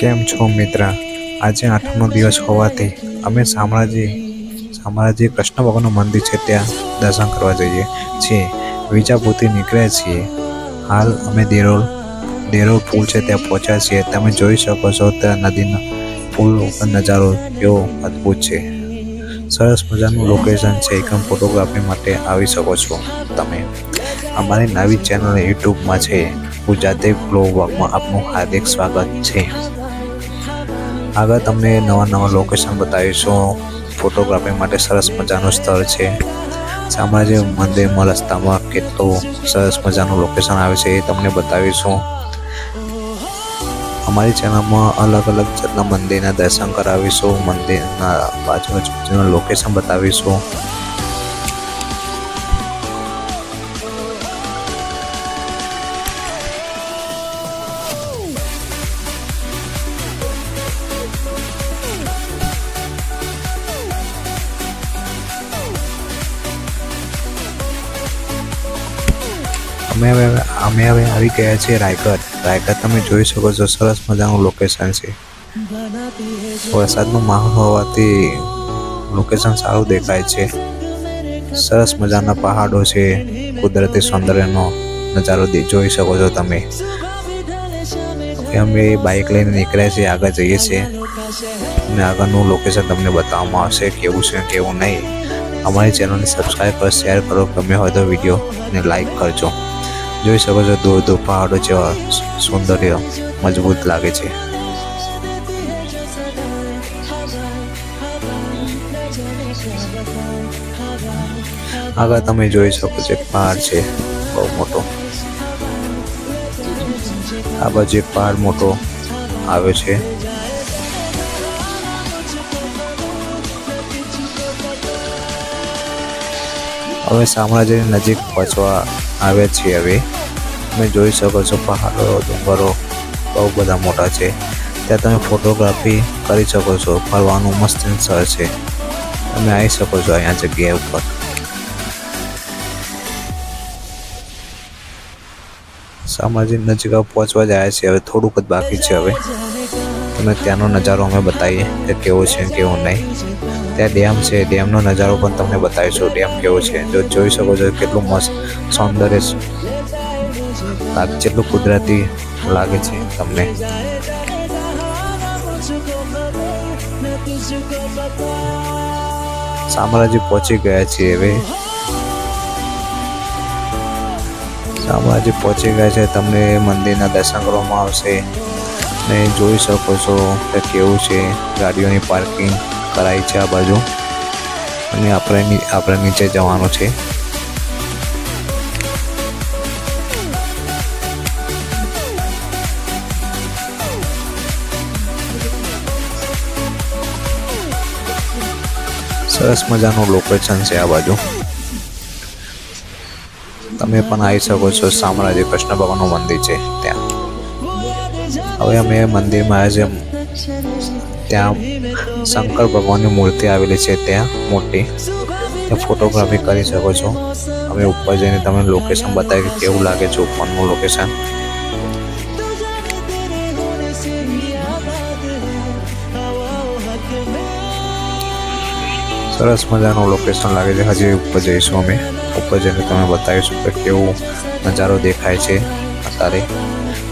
કેમ છો મિત્ર? આજે આઠમનો દિવસ હોવાથી અમે શામળાજી શામળાજી કૃષ્ણ ભગવાનનું મંદિર છે ત્યાં દર્શન કરવા જઈએ છીએ. વિજાપુરથી નીકળ્યા છીએ. હાલ અમે દેરોલ દેરોલ પુલ છે ત્યાં પહોંચ્યા છીએ. તમે જોઈ શકો છો ત્યાં નદીનો પુલ ઉપર નજારો એવો અદ્ભુત છે. સરસ મજાનું લોકેશન છે. એકમ ફોટોગ્રાફી માટે આવી શકો છો તમે. અમારી નવી ચેનલ યુટ્યુબમાં છે. ગુજરાતી બ્લોગમાં આપનું હાર્દિક સ્વાગત છે. આગળ તમને નવા નવા લોકેશન બતાવીશું. ફોટોગ્રાફી માટે સરસ મજાનું સ્થળ છે. સામાજિક મંદિરમાં રસ્તામાં કેટલું સરસ મજાનું લોકેશન આવે છે એ તમને બતાવીશું. અમારી ચેનલમાં અલગ અલગ જાતના મંદિરના દર્શન કરાવીશું. મંદિરના બાજુ બાજુના લોકેશન બતાવીશું. અમે હવે અમે હવે આવી ગયા છીએ રાયગઢ. રાયગઢ તમે જોઈ શકો છો, સરસ મજાનું લોકેશન છે. વરસાદનું માહોલ હોવાથી લોકેશન સારું દેખાય છે. સરસ મજાના પહાડો છે, કુદરતી સૌંદર્યનો નજારો જોઈ શકો છો તમે. અમે બાઇક લઈને નીકળ્યા છીએ, આગળ જઈએ છીએ. અને આગળનું લોકેશન તમને બતાવવામાં આવશે, કેવું છે કેવું નહીં. અમારી ચેનલને સબસ્ક્રાઈબ કરો શેર કરો ગમ્યો હોય તો વીડિયો ને લાઈક કરજો. જોઈ શકો છો દૂર દૂર પહાડો જેવા સૌંદર્ય મજબૂત લાગે છે આગળ તમે જોઈ શકો છો એક પહાડ છે બહુ મોટો આ બાજુ એક પહાડ મોટો આવ્યો છે હવે શામળાજીની નજીક પહોંચવા આવ્યા છીએ હવે. તમે જોઈ શકો છો પહાડો, ડુંગરો બહુ બધા મોટા છે. ત્યાં તમે ફોટોગ્રાફી કરી શકો છો. ફરવાનું મસ્ત સ્થળ છે. તમે આવી શકો છો અહીંયા જગ્યા ઉપર. સામાજિક નજીક પહોંચવા જાય છે. હવે થોડુંક જ બાકી છે હવે. તમે ત્યાંનો નજારો અમે બતાવીએ કે કેવો છે કેવો નહીં. ત્યાં ડેમ છે. ડેમનો નજારો પણ તમને બતાવીશું. ડેમ કેવો છે. જો જોઈ શકો છો કેટલું મસ્ત સૌંદર્ય. જેટલું કુદરતી લાગે છે તમને. શામળાજી પહોંચી ગયા છીએ હવે. શામળાજી પહોંચી ગયા છે, તમને મંદિરના દર્શન કરવામાં આવશે. ને જોઈ શકો છો કે કેવું છે, ગાડીઓની પાર્કિંગ કરાઈ છે આ બાજુ. અને આપણે આપણે નીચે જવાનું છે. સરસ મજાનું લોકેશન છે આ બાજુ. તમે પણ આવી શકો છો શામળાજી કૃષ્ણ ભગવાનનું મંદિર છે ત્યાં. હવે અમે મંદિરમાં આવ્યા ત્યાં શંકર ભગવાનની મૂર્તિ આવેલી છે ત્યાં, મોટી. ત્યાં ફોટોગ્રાફી કરી શકો છો. અમે ઉપર જઈને તમને લોકેશન બતાવી કેવું લાગે છે ઉપરનું લોકેશન સરસ મજાનું લોકેશન લાગે છે. હજી ઉપર જઈશું અમે. ઉપર જઈને તમે બતાવીશું કે કેવો નજારો દેખાય છે અત્યારે.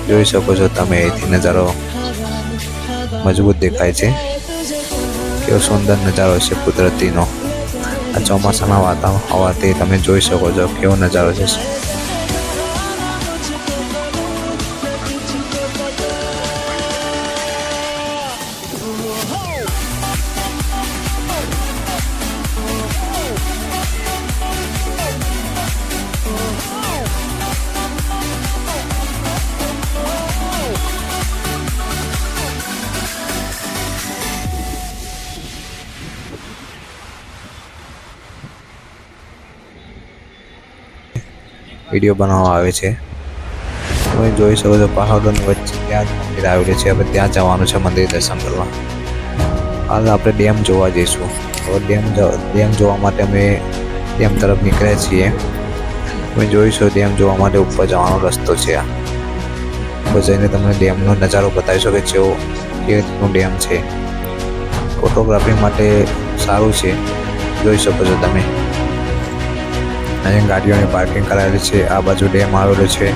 જોઈ શકો છો તમે, અહીંથી નજારો મજબૂત દેખાય છે. કેવો સુંદર નજારો છે કુદરતીનો. આ ચોમાસાના વાતાવરણ હોવાથી તમે જોઈ શકો છો કેવો નજારો છે. વીડિયો બનાવવા આવે છે. તમે જોઈ શકો છો પહાડોની વચ્ચે ત્યાં જ મંદિર આવેલું છે. હવે ત્યાં જવાનું છે મંદિર દર્શન કરવા. હાલ આપણે ડેમ જોવા જઈશું. હવે ડેમ ડેમ જોવા માટે અમે ડેમ તરફ નીકળ્યા છીએ. તમે જોઈશું ડેમ જોવા માટે ઉપર જવાનો રસ્તો છે આ. ઉપર જઈને તમને ડેમનો નજારો બતાવી શકે જેવો કેવી રીતનું ડેમ છે. ફોટોગ્રાફી માટે સારું છે. જોઈ શકો છો તમે. અહીંયા ગાડીઓની પાર્કિંગ કરાવેલી છે. આ બાજુ ડેમ આવેલો છે.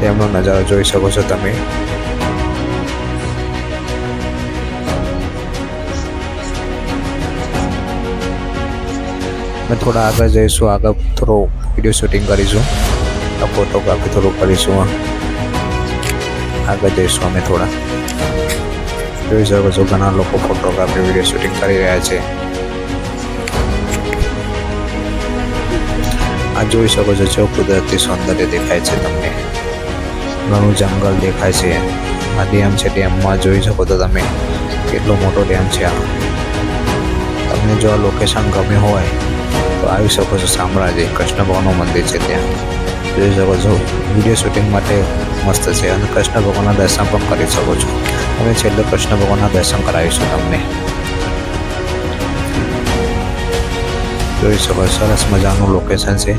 ડેમનો નજારો જોઈ શકો છો તમે. અમે થોડા આગળ જઈશું. આગળ થોડો વીડિયો શૂટિંગ કરીશું. ફોટોગ્રાફી થોડું કરીશું. આગળ જઈશું અમે થોડા. જોઈ શકો છો, ઘણા લોકો ફોટોગ્રાફી વીડિયો શૂટિંગ કરી રહ્યા છે. આ જોઈ શકો છો જો કુદરતી સૌંદર્ય દેખાય છે તમને. ઘણું જંગલ દેખાય છે. આ ડેમ છે, ડેમમાં જોઈ શકો તો તમે કેટલો મોટો ડેમ છે આ. તમને જો આ લોકેશન ગમે હોય તો આવી શકો છો શામળાજી કૃષ્ણ ભગવાનનું મંદિર છે ત્યાં. જોઈ શકો છો. વીડિયો શૂટિંગ માટે મસ્ત છે અને કૃષ્ણ ભગવાનના દર્શન પણ કરી શકો છો. અમે છેલ્લે કૃષ્ણ ભગવાનના દર્શન કરાવીશું તમને. જોઈ શકો સરસ મજાનું લોકેશન છે.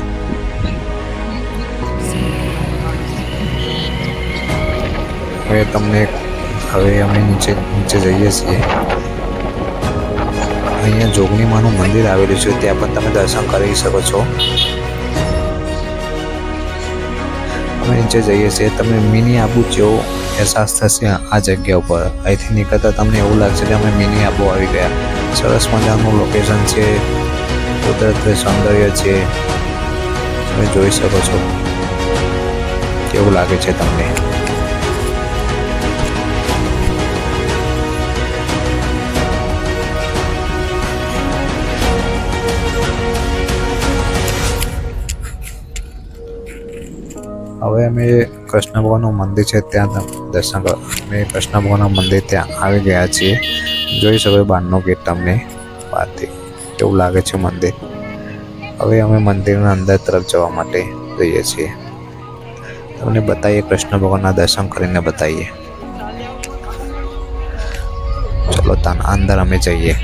હવે તમને હવે અમે નીચે નીચે જઈએ છીએ. અહીંયા જોગણીમાનું મંદિર આવેલું છે, ત્યાં પણ તમે દર્શન કરી શકો છો. અમે નીચે જઈએ છીએ, તમે મિની આબુ જેવો અહેસાસ થશે આ જગ્યા ઉપર. અહીંથી નીકળતા તમને એવું લાગશે કે અમે મિની આબુ આવી ગયા. સરસ મજાનું લોકેશન છે. કુદરતી સૌંદર્ય છે, તમે જોઈ શકો છો. કેવું લાગે છે તમને? હવે અમે કૃષ્ણ ભગવાનનું મંદિર છે, ત્યાં દર્શન અમે કૃષ્ણ ભગવાનનું મંદિર ત્યાં આવી ગયા છીએ. જોઈ શકો બહારનો ગેટ તમને. બહારથી કેવું લાગે છે મંદિર. હવે અમે મંદિરના અંદર તરફ જવા માટે જઈએ છીએ. તમને બતાવીએ કૃષ્ણ ભગવાનના દર્શન કરીને બતાવીએ ચલો તાન, અંદર અમે જઈએ.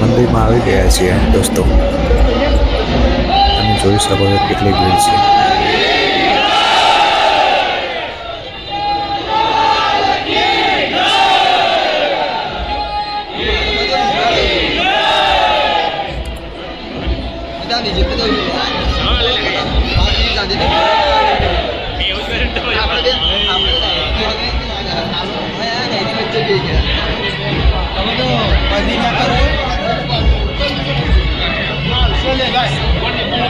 મંદિરમાં આવી ગયા છીએ દોસ્તો. તમે જોઈ શકો છો કેટલી ભીડ છે. guys, one minute, one minute.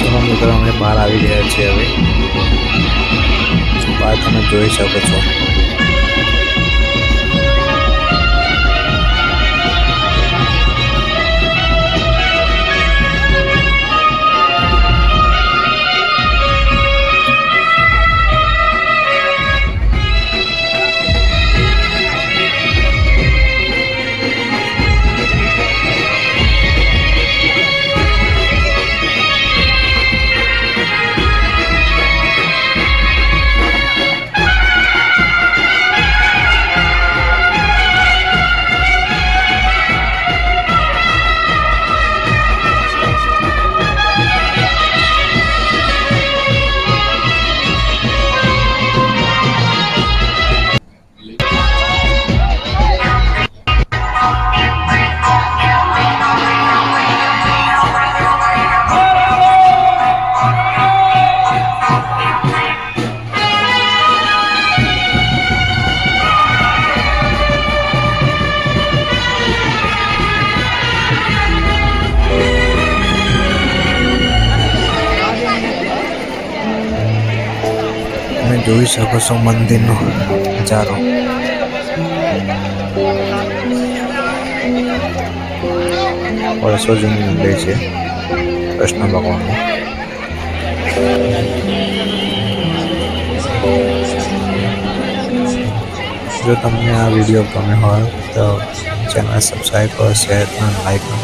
ચલો મિત્રો અમે બહાર આવી ગયા છીએ હવે. આ તમે જોઈ શકો છો જોઈ શકો છો મંદિરનો નજારો વર્ષો જૂની મંદિર છે કૃષ્ણ ભગવાનનું જો તમને આ વીડિયો ગમે હોય તો ચેનલ સબસ્ક્રાઈબ કરો શેર અને લાઈક કરો